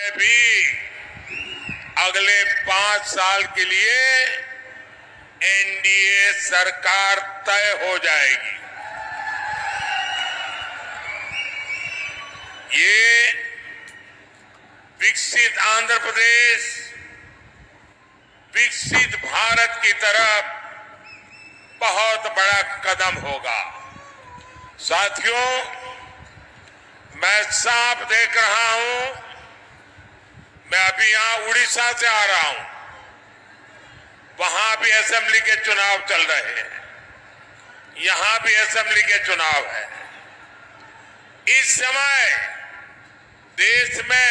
में भी अगले पाँच साल के लिए एनडीए सरकार तय हो जाएगी। ये विकसित आंध्र प्रदेश, विकसित भारत की तरफ़ बहुत बड़ा कदम होगा। साथियों, मैं साफ़ देख रहा हूँ भी यहाँ उड़ीसा से आ रहा हूँ। वहाँ भी असेंबली के चुनाव चल रहे हैं। यहाँ भी असेंबली के चुनाव है। इस समय देश में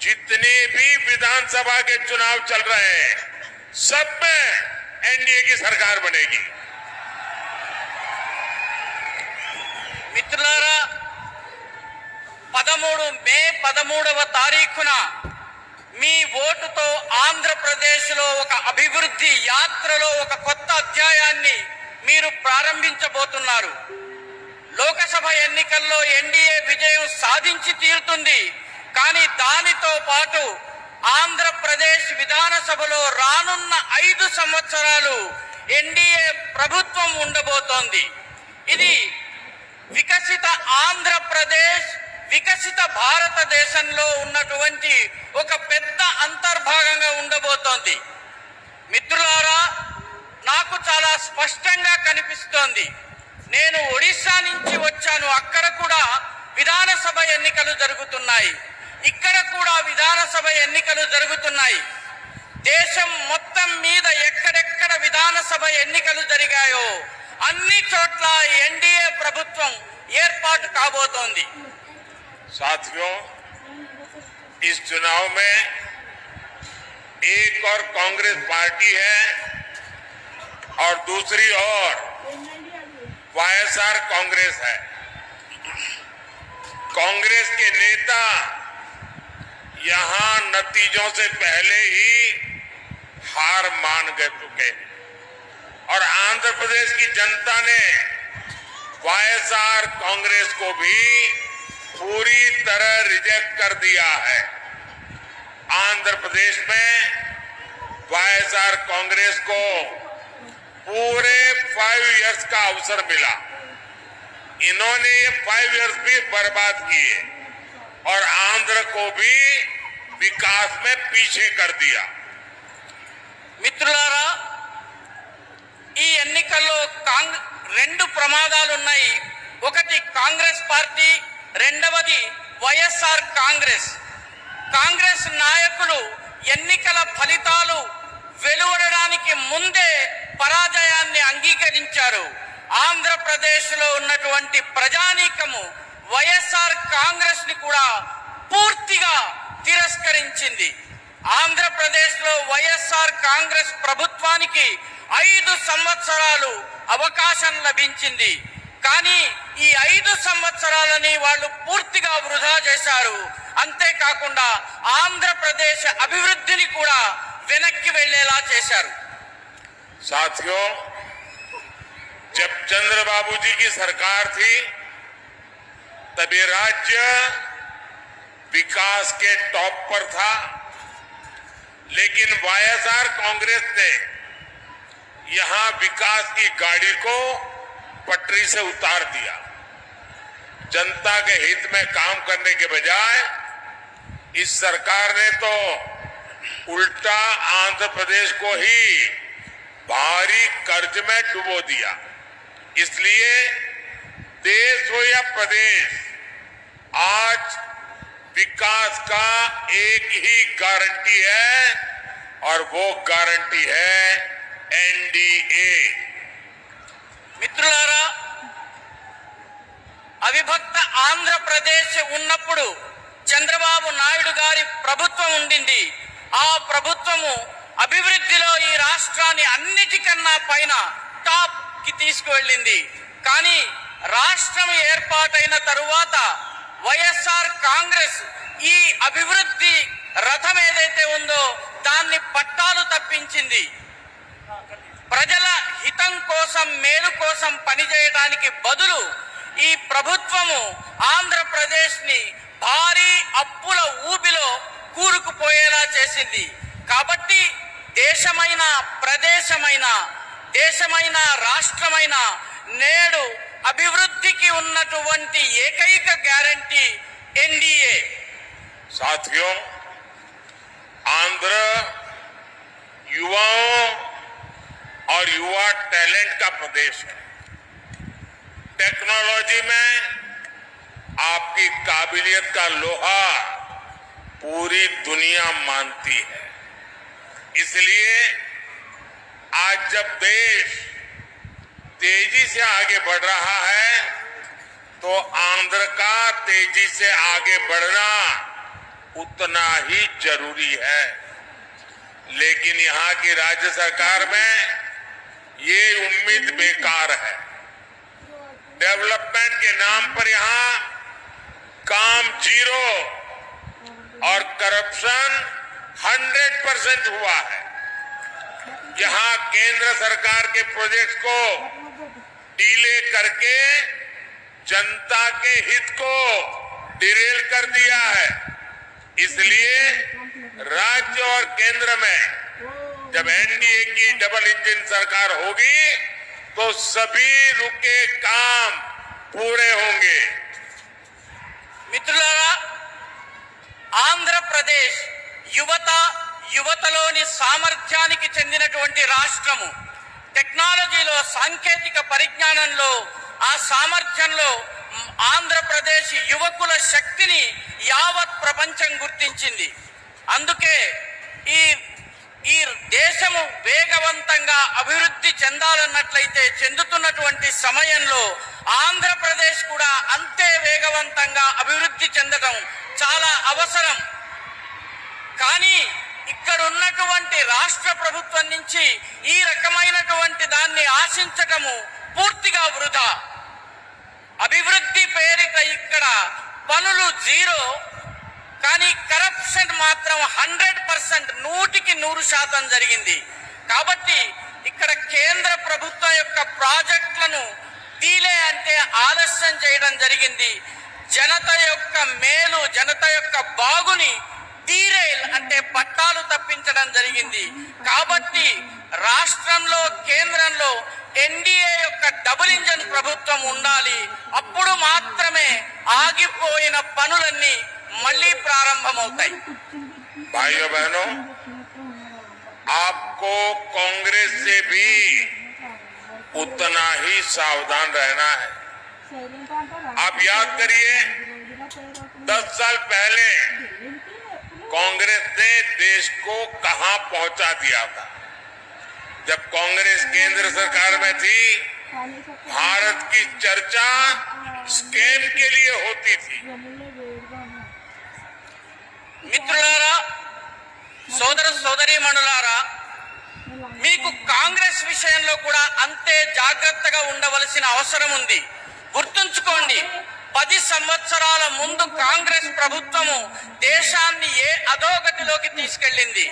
जितने भी विधानसभा के चुनाव चल रहे हैं, सब में एनडीए की सरकार बनेगी। मित्रारा పదమూడు మే పదమూడవ తారీఖున మీ ఓటుతో ఆంధ్రప్రదేశ్లో ఒక అభివృద్ధి యాత్రలో ఒక కొత్త అధ్యాయాన్ని మీరు ప్రారంభించబోతున్నారు. లోకసభ ఎన్నికల్లో ఎన్డీఏ విజయం సాధించి తీరుతుంది. కానీ దానితో పాటు ఆంధ్రప్రదేశ్ విధానసభలో రానున్న ఐదు సంవత్సరాలు ఎన్డీఏ ప్రభుత్వం ఉండబోతోంది. ఇది వికసిత ఆంధ్రప్రదేశ్ వికసిత భారతదేశంలో ఉన్నటువంటి ఒక పెద్ద అంతర్భాగంగా ఉండబోతోంది. మిత్రులారా నాకు చాలా స్పష్టంగా కనిపిస్తోంది. నేను ఒడిశా నుంచి వచ్చాను. అక్కడ కూడా విధానసభ ఎన్నికలు జరుగుతున్నాయి. ఇక్కడ కూడా విధానసభ ఎన్నికలు జరుగుతున్నాయి. దేశం మొత్తం మీద ఎక్కడెక్కడ విధానసభ ఎన్నికలు జరిగాయో అన్ని చోట్ల ఎన్డీఏ ప్రభుత్వం ఏర్పాటు కాబోతోంది. साथियों, इस चुनाव में एक और कांग्रेस पार्टी है और दूसरी ओर वाईएसआर कांग्रेस है। कांग्रेस के नेता यहाँ नतीजों से पहले ही हार मान गए चुके और आंध्र प्रदेश की जनता ने वाईएसआर कांग्रेस को भी पूरी तरह रिजेक्ट कर दिया है आंध्र प्रदेश में वाईएसआर कांग्रेस को पूरे फाइव इयर्स का अवसर मिला इन्होंने ये फाइव इयर्स भी बर्बाद किए और आंध्र को भी विकास में पीछे कर दिया మిత్రులారా ఈ ఎన్నికల్లో కాంగ్ రెండు ప్రమాదాలు ఉన్నాయి ఒకటి కాంగ్రెస్ పార్టీ రెండవది వైఎస్ఆర్ కాంగ్రెస్. కాంగ్రెస్ నాయకులు ఎన్నికల ఫలితాలు వెలువడడానికి ముందే పరాజయాన్ని అంగీకరించారు. ఆంధ్రప్రదేశ్లో ఉన్నటువంటి ప్రజానీకము వైఎస్ఆర్ కాంగ్రెస్ని కూడా పూర్తిగా తిరస్కరించింది. ఆంధ్రప్రదేశ్లో వైఎస్ఆర్ కాంగ్రెస్ ప్రభుత్వానికి ఐదు సంవత్సరాలు అవకాశం లభించింది. కానీ ఈ ఐదు సంవత్సరాలని వాళ్ళు పూర్తిగా వృధా చేశారు అంతేకాకుండా ఆంధ్రప్రదేశ్ అభివృద్ధిని కూడా వెనక్కి వెళ్ళేలా చేశారు साथियों जब चंद्रबाबू जी की सरकार थी तब ये राज्य विकास के टॉप पर था लेकिन वाईएसआर कांग्रेस ने यहां विकास की गाड़ी को पटरी से उतार दिया। जनता के हित में काम करने के बजाय इस सरकार ने तो उल्टा आंध्र प्रदेश को ही भारी कर्ज में डुबो दिया। इसलिए देश हो या प्रदेश, आज विकास का एक ही गारंटी है और वो गारंटी है एनडीए। మిత్రులారా అవిభక్త ఆంధ్రప్రదేశ్ ఉన్నప్పుడు చంద్రబాబు నాయుడు గారి ప్రభుత్వం ఉండింది. ఆ ప్రభుత్వము అభివృద్ధిలో ఈ రాష్ట్రాన్ని అన్నిటికన్నా పైన టాప్కి తీసుకువెళ్ళింది. కానీ రాష్ట్రం ఏర్పాటైన తరువాత వైఎస్ఆర్ కాంగ్రెస్ ఈ అభివృద్ధి రథం ఏదైతే ఉందో దాన్ని పట్టాలు తప్పించింది. ప్రజల హితం కోసం మేలు కోసం పనిచేయడానికి బదులు ఈ ప్రభుత్వము ఆంధ్రప్రదేశ్ ని భారీ అప్పుల ఊబిలో కూరుకుపోయేలా చేసింది కాబట్టి దేశమైన ప్రదేశమైన దేశమైన రాష్ట్రమైన నేడు అభివృద్ధికి ఉన్నటువంటి ఏకైక గ్యారంటీ ఎన్డీఏ साथियों आंध्र युवाओं और युवा टैलेंट का प्रदेश है। टेक्नोलॉजी में आपकी काबिलियत का लोहा पूरी दुनिया मानती है। इसलिए आज जब देश तेज़ी से आगे बढ़ रहा है तो आंध्र का तेज़ी से आगे बढ़ना उतना ही ज़रूरी है। लेकिन यहाँ की राज्य सरकार में ये उम्मीद बेकार है। डेवलपमेंट के नाम पर यहाँ काम ज़ीरो और करप्शन 100 परसेंट हुआ है। यहाँ केंद्र सरकार के प्रोजेक्ट को डीले करके जनता के हित को डिरेल कर दिया है। इसलिए राज्य और केंद्र में जब एनडीए की डबल इंजन सरकार होगी तो सभी रुके काम पूरे होंगे మిత్రులారా ఆంధ్రప్రదేశ్ యువత యువతలోని సామర్థ్యానికి చెందినటువంటి రాష్ట్రము టెక్నాలజీలో సాంకేతిక పరిజ్ఞానంలో ఆ సామర్థ్యంలో మ్, ఆంధ్రప్రదేశ్ యువకుల శక్తిని యావత్ ప్రపంచం గుర్తించింది అందుకే ఈ ఈ దేశము వేగవంతంగా అభివృద్ధి చెందాలన్నట్లయితే చెందుతున్నటువంటి సమయంలో ఆంధ్రప్రదేశ్ కూడా అంతే వేగవంతంగా అభివృద్ధి చెందడం చాలా అవసరం. కానీ ఇక్కడ ఉన్నటువంటి రాష్ట్ర ప్రభుత్వం నుంచి ఈ రకమైనటువంటి దాన్ని ఆశించటము పూర్తిగా వృధా. అభివృద్ధి పేరిట ఇక్కడ పనులు జీరో కానీ కరప్షన్ మాత్రం హండ్రెడ్ పర్సెంట్ నూటికి నూరు శాతం జరిగింది. కాబట్టి ఇక్కడ కేంద్ర ప్రభుత్వం యొక్క ప్రాజెక్టులను తీలే అంటే ఆలస్యం చేయడం జరిగింది. జనత యొక్క మేలు జనత యొక్క బాగుని తీరేల్ అంటే పట్టాలు తప్పించడం జరిగింది. కాబట్టి రాష్ట్రంలో కేంద్రంలో ఎన్డీఏ యొక్క డబుల్ ఇంజన్ ప్రభుత్వం ఉండాలి. అప్పుడు మాత్రమే ఆగిపోయిన పనులన్నీ మళ్ళీ ప్రారంభమవుతాయి भाइयों बहनों आपको कांग्रेस से भी उतना ही सावधान रहना है आप याद करिए दस साल पहले कांग्रेस ने देश को कहां पहुंचा दिया था जब कांग्रेस केंद्र सरकार में थी भारत की चर्चा स्कैम के लिए होती थी మిత్రులారా సోదర సోదరీమణులారా మీకు కాంగ్రెస్ విషయంలో కూడా అంతే జాగ్రత్తగా ఉండవలసిన అవసరం ఉంది. గుర్తుంచుకోండి పది సంవత్సరాల ముందు కాంగ్రెస్ ప్రభుత్వము దేశాన్ని ఏ అధోగతిలోకి తీసుకెళ్ళింది?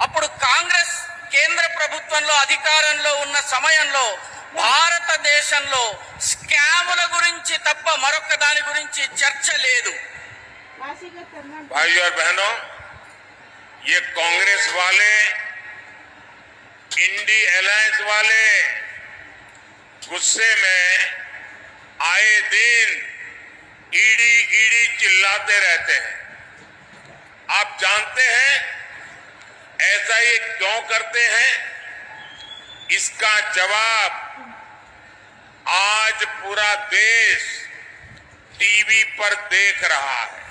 అప్పుడు కాంగ్రెస్ కేంద్ర ప్రభుత్వంలో అధికారంలో ఉన్న సమయంలో భారతదేశంలో స్కాముల గురించి తప్ప మరొక దాని గురించి చర్చ లేదు. भाइयों और बहनों, ये कांग्रेस वाले, इंडी अलायंस वाले, गुस्से में आए दिन ईडी ईडी चिल्लाते रहते हैं। आप जानते हैं, ऐसा ये क्यों करते हैं? इसका जवाब आज पूरा देश टीवी पर देख रहा है।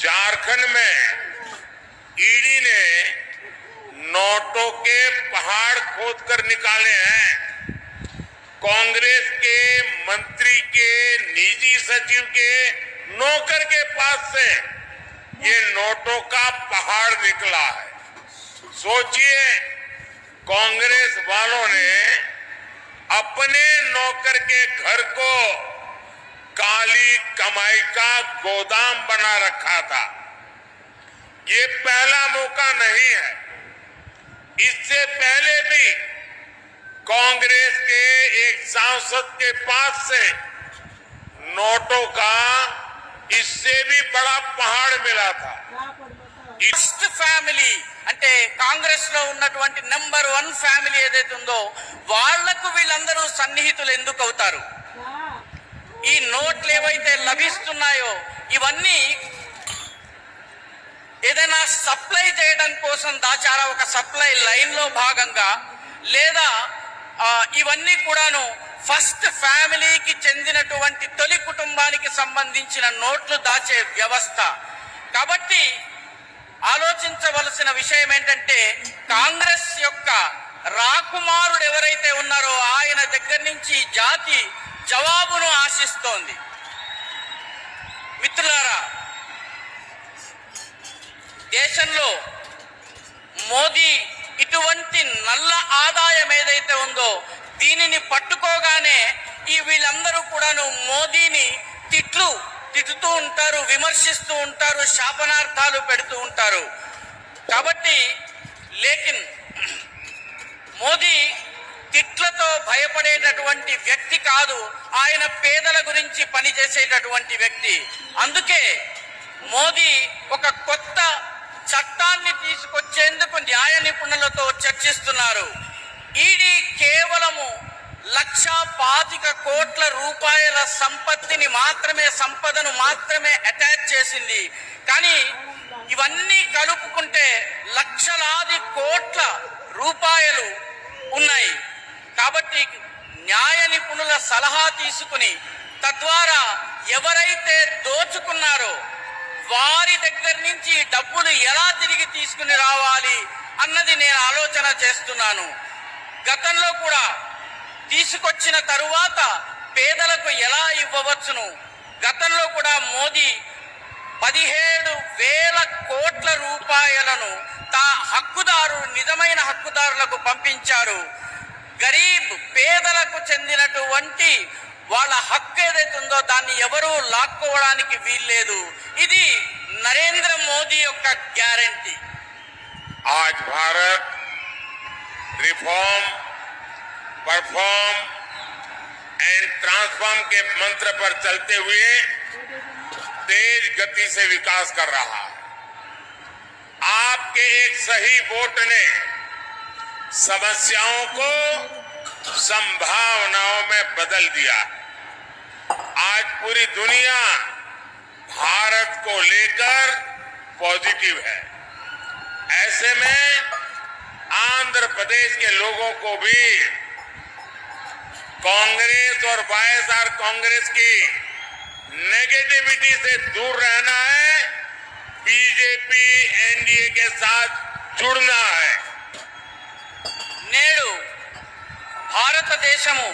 झारखंड में ईडी ने नोटों के पहाड़ खोद कर निकाले हैं। कांग्रेस के मंत्री के, निजी सचिव के, नौकर के पास से ये नोटों का पहाड़ निकला है। सोचिए, कांग्रेस वालों ने अपने नौकर के घर को काली कमाई का गोदाम बना रखा था ये पहला मौका नहीं है इससे पहले भी कांग्रेस के एक सांसद के पास से नोटों का इससे भी बड़ा पहाड़ मिला था ఈ ఫస్ట్ ఫ్యామిలీ అంటే కాంగ్రెస్ లో ఉన్నటువంటి నెంబర్ వన్ ఫ్యామిలీ ఏదైతే ఉందో వాళ్లకు వీళ్ళందరూ సన్నిహితులు ఎందుకు అవుతారు ఈ నోట్లు ఏవైతే లభిస్తున్నాయో ఇవన్నీ ఏదైనా సప్లై చేయడం కోసం దాచారా? ఒక సప్లై లైన్లో భాగంగా లేదా ఇవన్నీ కూడాను ఫస్ట్ ఫ్యామిలీకి చెందినటువంటి తొలి కుటుంబానికి సంబంధించిన నోట్లు దాచే వ్యవస్థ. కాబట్టి ఆలోచించవలసిన విషయం ఏంటంటే కాంగ్రెస్ యొక్క రాకుమారుడు ఎవరైతే ఉన్నారో ఆయన దగ్గర నుంచి ఈ జాతి జవాబును ఆశిస్తోంది. మిత్రులారా దేశంలో మోదీ ఇటువంటి నల్ల ఆదాయం ఏదైతే ఉందో దీనిని పట్టుకోగానే ఈ వీళ్ళందరూ కూడాను మోదీని తిట్లు తిట్టుతూ ఉంటారు విమర్శిస్తూ ఉంటారు శాపనార్థాలు పెడుతూ ఉంటారు. కాబట్టి లేకిన్ మోదీ తిట్లతో భయపడేటటువంటి వ్యక్తి కాదు. ఆయన పేదల గురించి పనిచేసేటటువంటి వ్యక్తి. అందుకే మోదీ ఒక కొత్త చట్టాన్ని తీసుకొచ్చేందుకు న్యాయ నిపుణులతో చర్చిస్తున్నారు. ఈడీ కేవలము లక్షా పాతిక కోట్ల రూపాయల సంపత్తిని మాత్రమే సంపదను మాత్రమే అటాచ్ చేసింది. కానీ ఇవన్నీ కలుపుకుంటే లక్షలాది కోట్ల రూపాయలు ఉన్నాయి. కాబట్టి న్యాయ నిపుణుల సలహా తీసుకుని తద్వారా ఎవరైతే దోచుకున్నారో వారి దగ్గర నుంచి డబ్బులు ఎలా తిరిగి తీసుకుని రావాలి అన్నది నేను ఆలోచన చేస్తున్నాను. గతంలో కూడా తీసుకొచ్చిన తరువాత పేదలకు ఎలా ఇవ్వవచ్చును? గతంలో కూడా మోదీ పదిహేడు వేల కోట్ల రూపాయలను తా హక్కుదారు నిజమైన హక్కుదారులకు పంపించారు. గరీబ్ పేదలకు చెందినటువంటి వాళ్ళ హక్కు ఏదైతే ఉందో దాన్ని ఎవరూ లాక్కోవడానికి వీల్లేదు ఇది నరేంద్ర మోదీ యొక్క గ్యారంటీ आज Bharat reform perform and transform के मंत्र पर चलते हुए तेज गति से विकास कर रहा है आपके एक सही वोट ने समस्याओं को संभावनाओं में बदल दिया। आज पूरी दुनिया भारत को लेकर पॉजिटिव है। ऐसे में आंध्र प्रदेश के लोगों को भी कांग्रेस और वाईएसआर कांग्रेस की नेगेटिविटी से दूर रहना है, बीजेपी, एनडीए के साथ जुड़ना है। నేడు భారతదేశము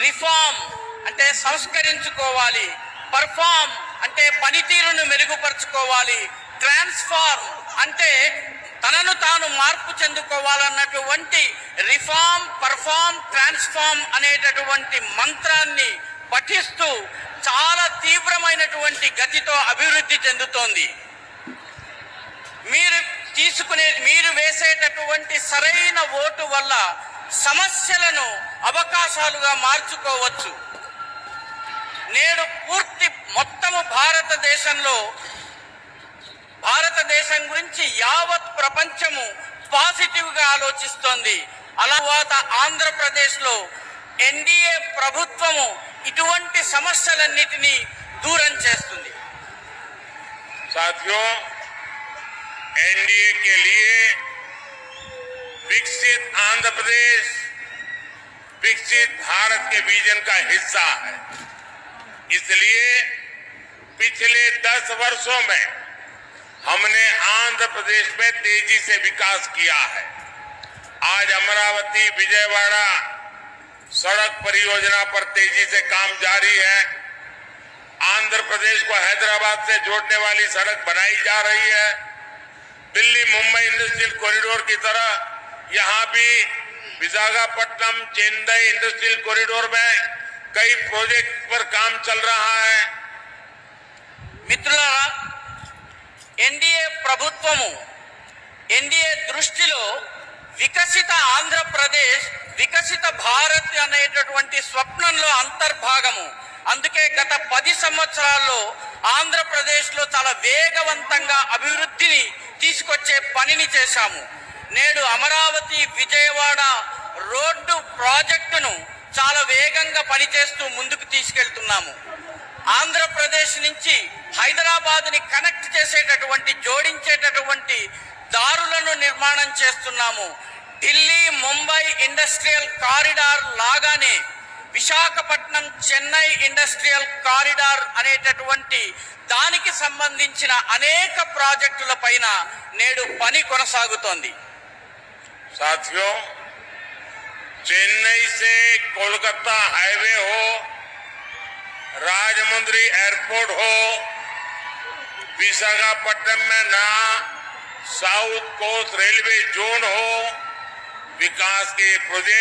రిఫార్మ్ అంటే సంస్కరించుకోవాలి పర్ఫార్మ్ అంటే పనితీరును మెరుగుపరుచుకోవాలి ట్రాన్స్ఫార్మ్ అంటే తనను తాను మార్పు చెందుకోవాలన్నటువంటి రిఫార్మ్ పర్ఫార్మ్ ట్రాన్స్ఫార్మ్ అనేటటువంటి మంత్రాన్ని పఠిస్తూ చాలా తీవ్రమైనటువంటి గతితో అభివృద్ధి చెందుతోంది. మీరు తీసుకునే మీరు వేసేటటువంటి సరైన ఓటు వల్ల సమస్యలను అవకాశాలుగా మార్చుకోవచ్చు. నేడు పూర్తి మొత్తము భారతదేశంలో భారతదేశం గురించి యావత్ ప్రపంచము పాజిటివ్గా ఆలోచిస్తోంది. అలా తర్వాత ఆంధ్రప్రదేశ్లో ఎన్డీఏ ప్రభుత్వము ఇటువంటి సమస్యలన్నిటినీ దూరం చేస్తుంది. సాధ్యం. एनडीए के लिए विकसित आंध्र प्रदेश विकसित भारत के विजन का हिस्सा है। इसलिए पिछले दस वर्षों में हमने आंध्र प्रदेश में तेज़ी से विकास किया है। आज अमरावती, विजयवाड़ा सड़क परियोजना पर तेज़ी से काम जारी है। आंध्र प्रदेश को हैदराबाद से जोड़ने वाली सड़क बनाई जा रही है। दिल्ली मुंबई इंडस्ट्रियल कॉरिडोर की तरह यहां भी विशाखापट्टनम चेन्नई इंडस्ट्रियल कॉरिडोर में कई प्रोजेक्ट पर काम चल रहा है మిత్రులారా ఎన్డీఏ ప్రభుత్వము ఎన్డీఏ దృష్టిలో వికసిత ఆంధ్రప్రదేశ్ వికసిత భారత్ అనేటటువంటి స్వప్నంలో అంతర్భాగము అందుకే గత పది సంవత్సరాల్లో ఆంధ్రప్రదేశ్లో చాలా వేగవంతంగా అభివృద్ధిని తీసుకొచ్చే పనిని చేశాము. నేడు అమరావతి విజయవాడ రోడ్డు ప్రాజెక్టును చాలా వేగంగా పనిచేస్తూ ముందుకు తీసుకెళ్తున్నాము. ఆంధ్రప్రదేశ్ నుంచి హైదరాబాద్ని కనెక్ట్ చేసేటటువంటి జోడించేటటువంటి దారులను నిర్మాణం చేస్తున్నాము. ఢిల్లీ ముంబై ఇండస్ట్రియల్ కారిడార్ లాగానే విశాఖపట్నం చెన్నై ఇండస్ట్రియల్ కారిడార్ అనేటటువంటి దానికి సంబంధించిన అనేక ప్రాజెక్టుల పైన నేడు పని కొనసాగుతోంది साथियों चेन्नई से कोलकाता हाईवे हो राजमुंद्री एयरपोर्ट हो विशाखापट्टनम में नया साउथ कोस्ट रेलवे जोन हो विकास के प्रोजेक्ट